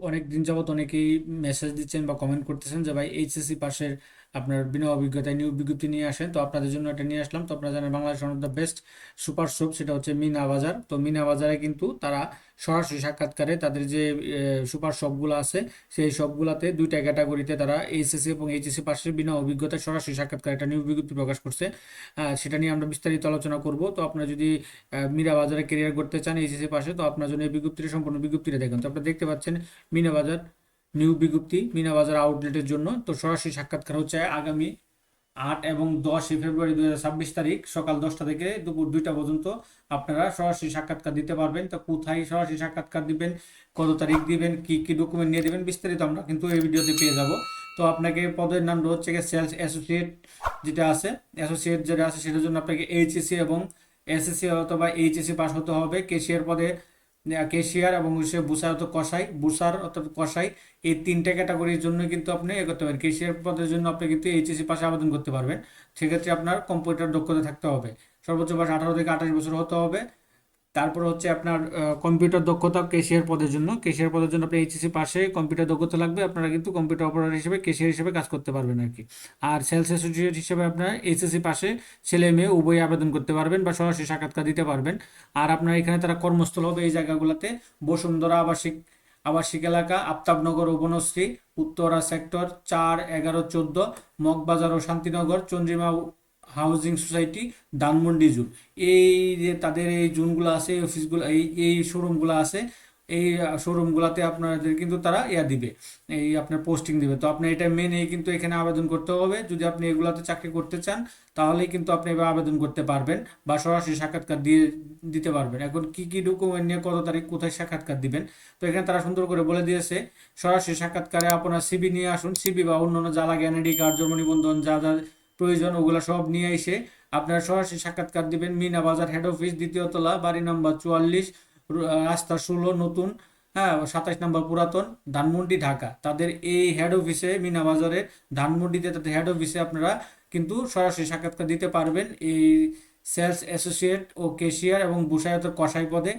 অনেক দিন যাবত অনেকেই মেসেজ দিচ্ছেন বা কমেন্ট করতেছেন যে ভাই এইচএসসি পাশের আপনার বিনা অভিজ্ঞতায় নিয়োগ বিজ্ঞপ্তি নিয়ে আসেন। তো আপনাদের জন্য এটা নিয়ে আসলাম। তো আপনারা জানেন Bangladesh one of the best super shop সেটা হচ্ছে মিনা বাজার। তো মিনা বাজারে কিন্তু তারা সরাসরি সাক্ষাৎকারে তাদের যে সুপার শপগুলো আছে, সেই শপগুলোতে দুইটা ক্যাটাগরিতে তারা এইচএসসি এবং এইচএসসি পাশের বিনা অভিজ্ঞতায় সরাসরি সাক্ষাৎকার একটা নিয়োগ বিজ্ঞপ্তি প্রকাশ করছে। সেটা নিয়ে আমরা বিস্তারিত আলোচনা করব। তো আপনারা যদি মিনা বাজারে কেরিয়ার করতে চান এইচএসসি পাশে, তো আপনার জন্য এই বিজ্ঞপ্তিটা, সম্পূর্ণ বিজ্ঞপ্তিটা দেখেন। তো আপনারা দেখতে পাচ্ছেন মিনা বাজার নিউ বিজ্ঞপ্তি মিনা বাজার আউটলেটের জন্য। তো সরাসরি সাক্ষাৎকার হচ্ছে আগামী আট এবং দশই ফেব্রুয়ারি ছাব্বিশ তারিখ সকাল দশটা থেকে দুপুর দুইটা পর্যন্ত আপনারা সরাসরি সাক্ষাৎকার দিতে পারবেন। তো কোথায় সরাসরি সাক্ষাৎকার দিবেন, কত তারিখ দিবেন, কি কি ডকুমেন্ট নিয়ে দিবেন বিস্তারিত আমরা কিন্তু এই ভিডিওতে পেয়ে যাব। তো আপনাকে পদের নাম হচ্ছে গিয়ে সেলস অ্যাসোসিয়েট যেটা আছে অ্যাসোসিয়েট যেটা আছে সেটার জন্য আপনাকে এইচএসসি এবং এসএসসি অথবা এইচএসসি পাস হতে হবে। কেশিয়ার পদে কেশিয়ার এবং হচ্ছে বুসার অর্থাৎ কষাই বুসার অর্থাৎ কষাই এই তিনটা ক্যাটাগরির জন্য কিন্তু আপনি এ করতে পারেন। কেশিয়ার পদের জন্য আপনি কিন্তু এইচএসি পাশে আবেদন করতে পারবেন। সেক্ষেত্রে আপনার কম্পিউটার দক্ষতা থাকতে হবে। সর্বোচ্চ বয়স আঠারো থেকে আঠাশ বছর হতে হবে। তারপর হচ্ছে আপনার কম্পিউটার দক্ষতা কেশিয়ার পদের জন্য। কেশিয়ার পদের জন্য আপনি এইচএসি পাশে কম্পিউটার দক্ষতা লাগবে, আপনারা কিন্তু কম্পিউটার অপারেটর হিসেবে কেশিয়ার হিসেবে কাজ করতে পারবেন আর কি। আর সেলস অ্যাসোসিয়েট হিসেবে আপনার এইচএসসি পাশে ছেলে মেয়ে উভয় আবেদন করতে পারবেন বা সরাসরি সাক্ষাৎকার দিতে পারবেন। আর আপনার এখানে তারা কর্মস্থল হবে এই জায়গাগুলোতে। বসুন্ধরা আবাসিক আবাসিক এলাকা, আফতাবনগর ও বনশ্রী উত্তরা সেক্টর চার, এগারো, চোদ্দ, মগবাজার ও Shantinagar, Chandrima housing society Dhanmondi zone এই যে তাদের এই জোনগুলো আছে এই অফিসগুলো এই এই শোরুমগুলো আছে, এই শোরুমগুলোতে আপনাদের কিন্তু তারা ইয়া দিবে, এই আপনার পোস্টিং দিবে। তো আপনি এটা মেনে কিন্তু এখানে আবেদন করতে হবে। যদি আপনি এগুলাতে চাকরি করতে চান, তাহলেই কিন্তু আপনি এবার আবেদন করতে পারবেন বা সরাসরি সাক্ষাৎকার দিয়ে দিতে পারবেন। এখন কি কি ডকুমেন্ট নিয়ে কত তারিখ কোথায় সাক্ষাৎকার দিবেন? তো এখানে তারা সুন্দর করে বলে দিয়েছে, সরাসরি সাক্ষাৎকারে আপনার সিবি নিয়ে আসুন। সিবি বা অন্যান্য জ্বালা জ্ঞান আইডি কার্ড, জন্ম নিবন্ধন, যা যা প্রয়োজন, ওগুলো সব নিয়ে এসে আপনারা সরাসরি সাক্ষাৎকার দিবেন। মিনা বাজার হেড অফিস দ্বিতীয় তলা, বাড়ি নাম্বার চুয়াল্লিশ রাস্তা ষোলো, নতুন হ্যাঁ সাতাশ নম্বর পুরাতন, ধানমন্ডি, ঢাকা। তাদের এই হেড অফিসে মিনা বাজারে, ধানমন্ডিতে তাদের হেড অফিসে আপনারা কিন্তু সরাসরি সাক্ষাৎকার দিতে পারবেন। এই সেলস অ্যাসোসিয়েট ও কেশিয়ার এবং বুসায়তের কসাই পদে,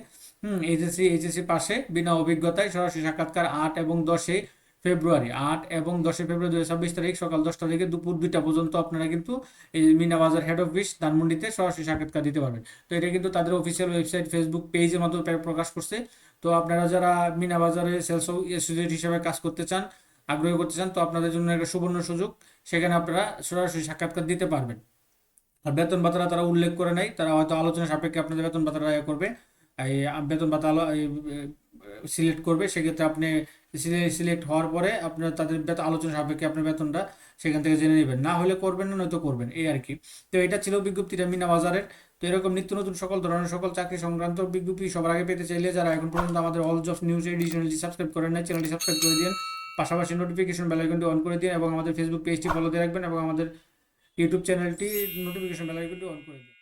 হুম এইচএসসি এইচএসসি পাশে, বিনা অভিজ্ঞতায় সরাসরি সাক্ষাৎকার আট এবং দশে ফেব্রুয়ারি আট এবং দশই ফেব্রুয়ারি দু ছাব্বিশ তারিখ সকাল দশটা থেকে দুপুর দুইটা পর্যন্ত আপনারা কিন্তু এই মিনা বাজার হেড অফিস ধানমন্ডিতে সরাসরি সাক্ষাৎকার দিতে পারবেন। তো এটা কিন্তু তাদের অফিসিয়াল ওয়েবসাইট ফেসবুক পেজের মাধ্যমে প্রকাশ করছে। তো আপনারা যারা মিনা বাজারে সেলস অ্যাসোসিয়েট হিসেবে কাজ করতে চান, আগ্রহী করতে চান, তো আপনাদের জন্য একটা সুবর্ণ সুযোগ। সেখানে আপনারা সরাসরি সাক্ষাৎকার দিতে পারবেন। আর বেতন ভাতাটা তারা উল্লেখ করে নাই তারা হয়তো আলোচনা সাপেক্ষে আপনাদের বেতন ভাতারা করবে। এই বেতন ভাতা সিলেক্ট করবে। সেক্ষেত্রে আপনি সিলেক্ট হওয়ার পরে আপনার তাদের বেতন আলোচনা সাপেক্ষে আপনার বেতনটা সেখান থেকে জেনে নেবেন। না হলে করবেন না, নয়তো করবেন, এই আর কি। তো এটা ছিল বিজ্ঞপ্তিটা মিনা বাজারের তো এরকম নিত্য নতুন সকল ধরনের সকল চাকরি সংক্রান্ত বিজ্ঞপ্তি সবার আগে পেতে চাইলে যারা এখন পর্যন্ত আমাদের অল জবস নিউজ এই সাবস্ক্রাইব করেন না চ্যানেলটি সাবস্ক্রাইব করে দিন পাশাপাশি নোটিফিকেশন বেল আইকনটি অন করে দিন এবং আমাদের ফেসবুক পেজটি ফলো দিয়ে রাখবেন এবং আমাদের ইউটিউব চ্যানেলটি নোটিফিকেশন বেল আইকনটি অন করে দিন